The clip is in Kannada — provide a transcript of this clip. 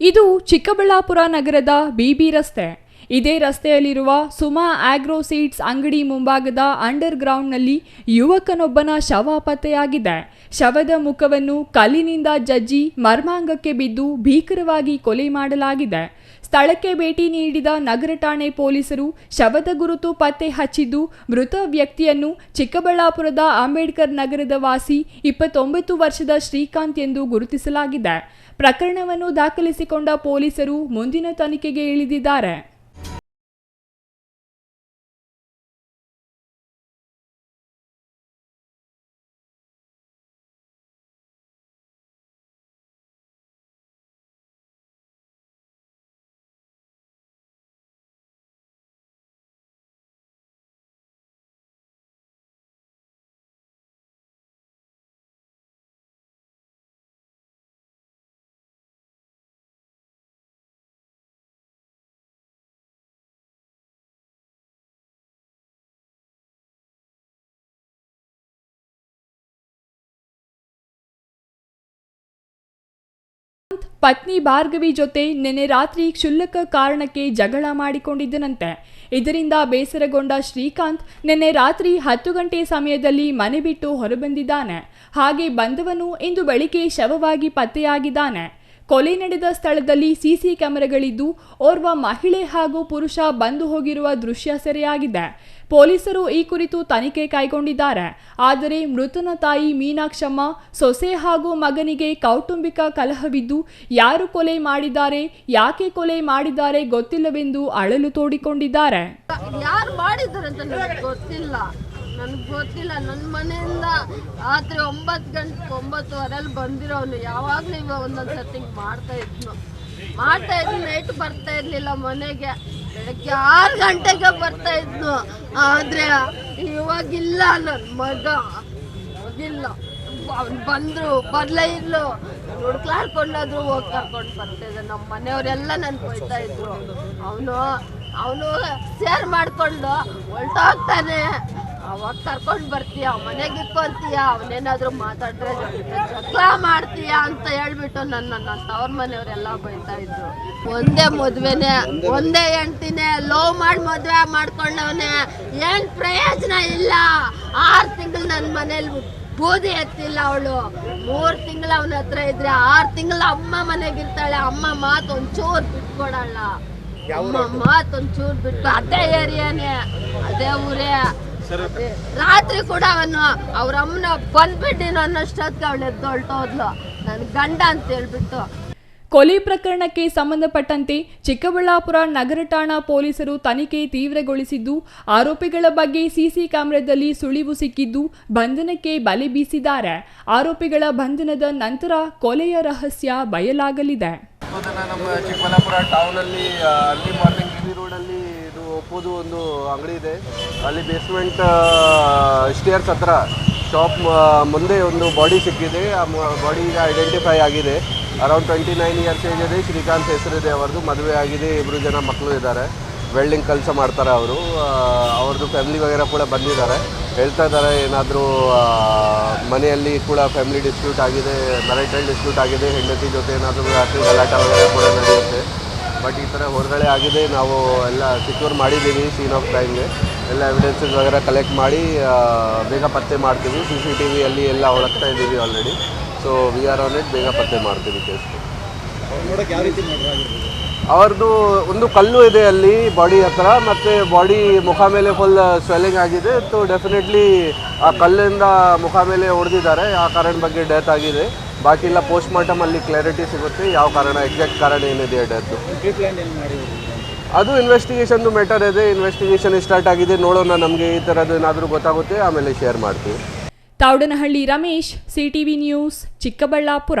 ಇದು ಚಿಕ್ಕಬಳ್ಳಾಪುರ ನಗರದ ಬಿಬಿ ರಸ್ತೆ. ಇದೇ ರಸ್ತೆಯಲ್ಲಿರುವ ಸುಮಾ ಆಗ್ರೋ ಸೀಡ್ಸ್ ಅಂಗಡಿ ಮುಂಭಾಗದ ಅಂಡರ್ ಗ್ರೌಂಡ್ನಲ್ಲಿ ಯುವಕನೊಬ್ಬನ ಶವ ಪತ್ತೆಯಾಗಿದೆ. ಶವದ ಮುಖವನ್ನು ಕಲ್ಲಿನಿಂದ ಜಜ್ಜಿ ಮರ್ಮಾಂಗಕ್ಕೆ ಬಿದ್ದು ಭೀಕರವಾಗಿ ಕೊಲೆ ಮಾಡಲಾಗಿದೆ. ಸ್ಥಳಕ್ಕೆ ಭೇಟಿ ನೀಡಿದ ನಗರ ಠಾಣೆ ಪೊಲೀಸರು ಶವದ ಗುರುತು ಪತ್ತೆ ಹಚ್ಚಿದ್ದು, ಮೃತ ವ್ಯಕ್ತಿಯನ್ನು ಚಿಕ್ಕಬಳ್ಳಾಪುರದ ಅಂಬೇಡ್ಕರ್ ನಗರದ ವಾಸಿ ಇಪ್ಪತ್ತೊಂಬತ್ತು ವರ್ಷದ ಶ್ರೀಕಾಂತ್ ಎಂದು ಗುರುತಿಸಲಾಗಿದೆ. ಪ್ರಕರಣವನ್ನು ದಾಖಲಿಸಿಕೊಂಡ ಪೊಲೀಸರು ಮುಂದಿನ ತನಿಖೆಗೆ ಇಳಿದಿದ್ದಾರೆ. ಪತ್ನಿ ಭಾರ್ಗವಿ ಜೊತೆ ನಿನ್ನೆ ರಾತ್ರಿ ಕ್ಷುಲ್ಲಕ ಕಾರಣಕ್ಕೆ ಜಗಳ ಮಾಡಿಕೊಂಡಿದ್ದನಂತೆ. ಇದರಿಂದ ಬೇಸರಗೊಂಡ ಶ್ರೀಕಾಂತ್ ನಿನ್ನೆ ರಾತ್ರಿ ಹತ್ತು ಗಂಟೆ ಸಮಯದಲ್ಲಿ ಮನೆ ಬಿಟ್ಟು ಹೊರಬಂದಿದ್ದಾನೆ. ಹಾಗೆ ಬಂದವನು ಇಂದು ಬೆಳಿಗ್ಗೆ ಶವವಾಗಿ ಪತ್ತೆಯಾಗಿದ್ದಾನೆ. ಕೊಲೆ ನಡೆದ ಸ್ಥಳದಲ್ಲಿ ಸಿಸಿ ಕ್ಯಾಮೆರಾಗಳಿದ್ದು, ಓರ್ವ ಮಹಿಳೆ ಹಾಗೂ ಪುರುಷ ಬಂದು ಹೋಗಿರುವ ದೃಶ್ಯ ಸೆರೆಯಾಗಿದೆ. ಪೊಲೀಸರು ಈ ಕುರಿತು ತನಿಖೆ ಕೈಗೊಂಡಿದ್ದಾರೆ. ಆದರೆ ಮೃತನ ತಾಯಿ ಮೀನಾಕ್ಷಮ್ಮ, ಸೊಸೆ ಹಾಗೂ ಮಗನಿಗೆ ಕೌಟುಂಬಿಕ ಕಲಹವಿದ್ದು, ಯಾರು ಕೊಲೆ ಮಾಡಿದ್ದಾರೆ, ಯಾಕೆ ಕೊಲೆ ಮಾಡಿದ್ದಾರೆ ಗೊತ್ತಿಲ್ಲವೆಂದು ಅಳಲು ತೋಡಿಕೊಂಡಿದ್ದಾರೆ. ಯಾರು ಮಾಡಿದ್ದಾರೆ ಗೊತ್ತಿಲ್ಲ. ನನಗೆ ಗೊತ್ತಿಲ್ಲ ನನ್ನ ಮನೆಯಿಂದ ರಾತ್ರಿ ಒಂಬತ್ತು ಗಂಟೆ ಒಂಬತ್ತುವರೆಲ್ಲಿ ಬಂದಿರೋನು ಯಾವಾಗಲೂ ಇವ ಒಂದೊಂದು ಸರ್ತಿ ಮಾಡ್ತಾ ಇದ್ನು. ಮಾಡ್ತಾ ಇದ್ನು, ನೈಟ್ ಬರ್ತಾ ಇರ್ಲಿಲ್ಲ ಮನೆಗೆ. ಬೆಳಗ್ಗೆ ಆರು ಗಂಟೆಗೆ ಬರ್ತಾ ಇದ್ನು. ಆದರೆ ಇವಾಗಿಲ್ಲ ನನ್ನ ಮಗ. ಇವಾಗಿಲ್ಲ. ಅವ್ನು ಬಂದ್ರು, ಬರಲೇ ಇರ್ಲು. ಹುಡ್ಕ್ಲಾಡ್ಕೊಂಡಾದ್ರು ಹೋಗಿ ಕರ್ಕೊಂಡು ಬರ್ತಿದ್ದೆ ನಮ್ಮ ಮನೆಯವರೆಲ್ಲ ನನ್ ಕೊಯ್ತಾ ಇದ್ರು. ಅವನು ಅವನು ಸೇರ್ ಮಾಡಿಕೊಂಡು ಹೊಲ್ಟೋಗ್ತಾನೆ ಅವಾಗ ಕರ್ಕೊಂಡು ಬರ್ತೀಯ ಮನೆಗೆ ಇಟ್ಕೊಂತೀಯ ಅವನೇನಾದ್ರೂ ಮಾತಾಡ್ರೆ ಜಗಳ ಮಾಡ್ತೀಯ ಅಂತ ಹೇಳ್ಬಿಟ್ಟು ನನ್ನ ನನ್ನ ತವ್ರ ಮನೆಯವರೆಲ್ಲ ಬೈತಾ ಇದ್ರು. ಒಂದೇ ಮದ್ವೆನೆ ಒಂದೇ ಹೆಂಡ್ತಿನೇ ಲವ್ ಮಾಡಿ ಮದ್ವೆ ಮಾಡ್ಕೊಂಡವನೆ ಏನ್ ಪ್ರಯೋಜನ ಇಲ್ಲ. ಆರು ತಿಂಗಳು ನನ್ನ ಮನೇಲಿ ಬೂದಿ ಎತ್ತಿಲ್ಲ ಅವಳು. ಮೂರ್ ತಿಂಗಳು ಅವನ ಹತ್ರ ಇದ್ರೆ ಆರ್ ತಿಂಗಳು ಅಮ್ಮ ಮನೆಗಿರ್ತಾಳೆ ಅಮ್ಮ ಮಾತು ಒಂಚೂರು ಬಿಟ್ಕೊಡಲ್ಲ ಅಮ್ಮ ಮಾತು ಒಂಚೂರ್ ಬಿಟ್ಟು ಅದೇ ಏರಿಯಾನೇ ಅದೇ ಊರೇ. ರಾತ್ರಿ ಕೂಡ ಅವನು ಅವ್ರ ಅಮ್ಮನ ಬಂದ್ಬಿಟ್ಟಿನ ಅನ್ನೋಷ್ಟೊತ್ತಿಗೆ ಅವಳು ಎದ್ದು ಹೊಳ್ತೋದ್ಲು ನನ್ ಗಂಡ ಅಂತ ಹೇಳ್ಬಿಟ್ಟು. ಕೊಲೆ ಪ್ರಕರಣಕ್ಕೆ ಸಂಬಂಧಪಟ್ಟಂತೆ ಚಿಕ್ಕಬಳ್ಳಾಪುರ ನಗರ ಠಾಣಾ ಪೊಲೀಸರು ತನಿಖೆ ತೀವ್ರಗೊಳಿಸಿದ್ದು ಆರೋಪಿಗಳ ಬಗ್ಗೆ ಸಿಸಿ ಕ್ಯಾಮೆರಾದಲ್ಲಿ ಸುಳಿವು ಸಿಕ್ಕಿದ್ದು ಬಂಧನಕ್ಕೆ ಬಲೆ ಬೀಸಿದ್ದಾರೆ. ಆರೋಪಿಗಳ ಬಂಧನದ ನಂತರ ಕೊಲೆಯ ರಹಸ್ಯ ಬಯಲಾಗಲಿದೆ. ಚಿಕ್ಕಬಳ್ಳಾಪುರ ನಮ್ಮ ಚಿಕ್ಕಬಳ್ಳಾಪುರ ಟೌನಲ್ಲಿ ಒಪ್ಪೋದು ಒಂದು ಅಂಗಡಿ ಇದೆ. ಅಲ್ಲಿ ಬೇಸ್ಮೆಂಟ್ ಸ್ಟೇರ್ಸ್ ಹತ್ರ ಶಾಪ್ ಮುಂದೆ ಒಂದು ಬಾಡಿ ಸಿಕ್ಕಿದೆ. ಆ ಬಾಡಿ ಈಗ ಐಡೆಂಟಿಫೈ ಆಗಿದೆ. Around twenty nine years age ಇದೆ ಶ್ರೀಕಾಂತ್ ಹೆಸರಿದೆ ಅವ್ರದ್ದು. ಮದುವೆ ಆಗಿದೆ. ಇಬ್ಬರು ಜನ ಮಕ್ಕಳು ಇದ್ದಾರೆ. ವೆಲ್ಡಿಂಗ್ ಕೆಲಸ ಮಾಡ್ತಾರೆ ಅವರು. ಅವ್ರದ್ದು ಫ್ಯಾಮಿಲಿ ವಗೇರ ಕೂಡ ಬಂದಿದ್ದಾರೆ. ಹೇಳ್ತಾ ಇದ್ದಾರೆ, ಏನಾದರೂ ಮನೆಯಲ್ಲಿ ಕೂಡ ಫ್ಯಾಮಿಲಿ ಡಿಸ್ಪ್ಯೂಟ್ ಆಗಿದೆ ಮ್ಯಾರಿಟಲ್ ಡಿಸ್ಪ್ಯೂಟ್ ಆಗಿದೆ, ಹೆಂಡತಿ ಜೊತೆ ಏನಾದರೂ ರಾತ್ರಿ ಗಲಾಟ ಕೂಡ ನಡೆಯುತ್ತೆ. ಬಟ್ ಈ ಥರ ಹೊರಗಡೆ ಆಗಿದೆ ನಾವು ಎಲ್ಲ ಸೆಕ್ಯೂರ್ ಮಾಡಿದ್ದೀವಿ ಸೀನ್ ಆಫ್ ಕ್ರೈಮ್ಗೆ ಎಲ್ಲ ಎವಿಡೆನ್ಸಸ್ ವಗೇರ ಕಲೆಕ್ಟ್ ಮಾಡಿ ಬೇಗ ಪತ್ತೆ ಮಾಡ್ತೀವಿ. ಸಿ ಸಿ ಟಿ ವಿಯಲ್ಲಿ ಎಲ್ಲ ಹೊರಗ್ತಾ ಇದ್ದೀವಿ already so we are on it ಬೇಗ ಪತ್ತೆ ಮಾಡ್ತೀವಿ ಕೇಸ್ ಅವ್ರದ್ದು ಒಂದು ಕಲ್ಲು ಇದೆ ಅಲ್ಲಿ ಬಾಡಿ ಹತ್ರ. ಮತ್ತು ಬಾಡಿ ಮುಖ ಮೇಲೆ ಫುಲ್ ಸ್ವೆಲ್ಲಿಂಗ್ ಆಗಿದೆ. ಸೊ ಡೆಫಿನೆಟ್ಲಿ ಆ ಕಲ್ಲಿಂದ ಮುಖ ಮೇಲೆ ಹೊಡೆದಿದ್ದಾರೆ. ಆ ಕಾರಣ ಬಗ್ಗೆ ಡೆತ್ ಆಗಿದೆ. ಬಾಕಿ ಎಲ್ಲ ಪೋಸ್ಟ್ ಮಾರ್ಟಮ್ ಅಲ್ಲಿ ಕ್ಲಾರಿಟಿ ಸಿಗುತ್ತೆ. ಯಾವ ಕಾರಣ ಎಕ್ಸಾಕ್ಟ್ ಕಾರಣ ಏನಿದೆ ಡೆತ್ ಅದು ಇನ್ವೆಸ್ಟಿಗೇಷನ್ದು ಮ್ಯಾಟರ್ ಇದೆ. ಇನ್ವೆಸ್ಟಿಗೇಷನ್ ಸ್ಟಾರ್ಟ್ ಆಗಿದೆ. ನೋಡೋಣ ನಮಗೆ ಈ ಥರದ್ದು ಏನಾದರೂ ಗೊತ್ತಾಗುತ್ತೆ. ಆಮೇಲೆ ಶೇರ್ ಮಾಡ್ತೀವಿ. Tavadanahalli Ramesh CTV news Chikkaballapur.